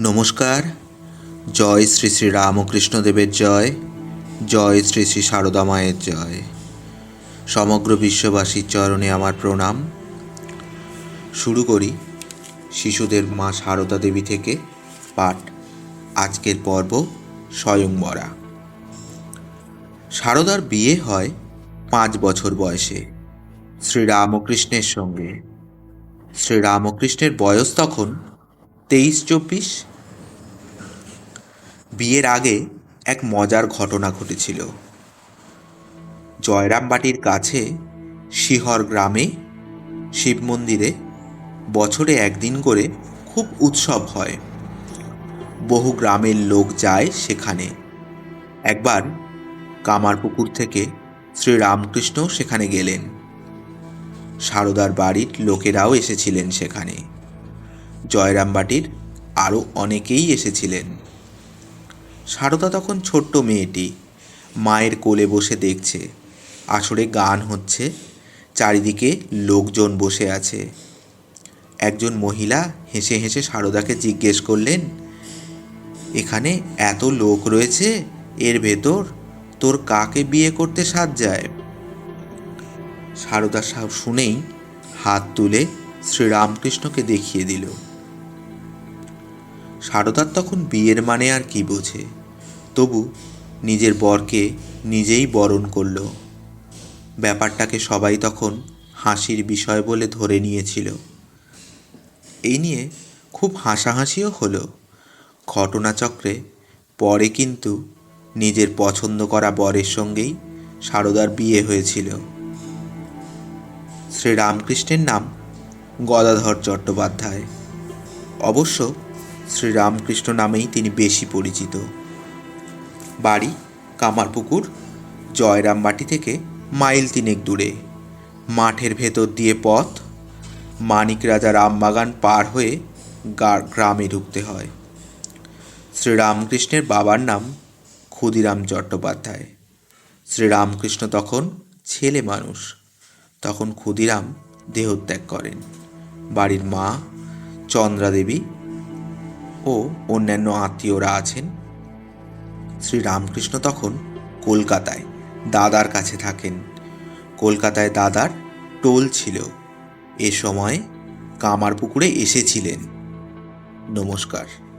নমস্কার। জয় শ্রী শ্রী রামকৃষ্ণদেবের জয়। জয় শ্রী শ্রী সারদা মায়ের জয়। সমগ্র বিশ্ববাসীর চরণে আমার প্রণাম। শুরু করি শিশুদের মা সারদা দেবী থেকে পাঠ। আজকের পর্ব স্বয়ংবরা সারদার বিয়ে হয় পাঁচ বছর বয়সে শ্রীরামকৃষ্ণের সঙ্গে। শ্রীরামকৃষ্ণের বয়স তখন তেইশ চব্বিশ। বিয়ের আগে এক মজার ঘটনা ঘটেছিল। জয়রামবাটির কাছে শিহর গ্রামে, শিব মন্দিরে বছরে একদিন করে খুব উৎসব হয়। বহু গ্রামের লোক যায় সেখানে। একবার কামারপুকুর থেকে শ্রীরামকৃষ্ণ সেখানে গেলেন। সারদার বাড়ির লোকেরাও এসেছিলেন সেখানে। জয়রামবাটির আরও অনেকেই এসেছিলেন। সারদা তখন ছোট্ট মেয়েটি। মায়ের কোলে বসে দেখছে। আসরে গান হচ্ছে। চারিদিকে লোকজন বসে আছে। একজন মহিলা হেসে হেসে সারদাকে জিজ্ঞেস করলেন, এখানে এত লোক রয়েছে? এর ভেতর তোর কাকে বিয়ে করতে সাজ যায়? সারদা সাহ শুনেই হাত তুলে শ্রীরামকৃষ্ণকে দেখিয়ে দিল। সারদার তখন বিয়ের মানে আর কি বোঝে? তবু নিজের বরকে নিজেই বরণ করল। ব্যাপারটাকে সবাই তখন হাসির বিষয় বলে ধরে নিয়েছিল। এই নিয়ে খুব হাসাহাসিও হলো। ঘটনাচক্রে পরে কিন্তু নিজের পছন্দ করা বরের সঙ্গেই সারদার বিয়ে হয়েছিল। শ্রীরামকৃষ্ণের নাম গদাধর চট্টোপাধ্যায়। অবশ্য শ্রীরামকৃষ্ণ নামেই তিনি বেশি পরিচিত। বাড়ি, কামারপুকুর জয়রামবাটি থেকে মাইল তিনেক দূরে। মাঠের ভেতর দিয়ে পথ, মানিক রাজা রামবাগান পার হয়ে গ্রামে ঢুকতে হয়। শ্রীরামকৃষ্ণের বাবার নাম ক্ষুদিরাম চট্টোপাধ্যায়। শ্রীরামকৃষ্ণ তখন ছেলে মানুষ। তখন ক্ষুদিরাম দেহত্যাগ করেন। বাড়ির মা, চন্দ্রাদেবী ও অন্যান্য আত্মীয়রা আছেন। শ্রী রামকৃষ্ণ তখন কলকাতায় দাদার কাছে থাকেন। কলকাতায় দাদার টোল ছিল। এ সময় কামারপুকুরে এসেছিলেন। নমস্কার।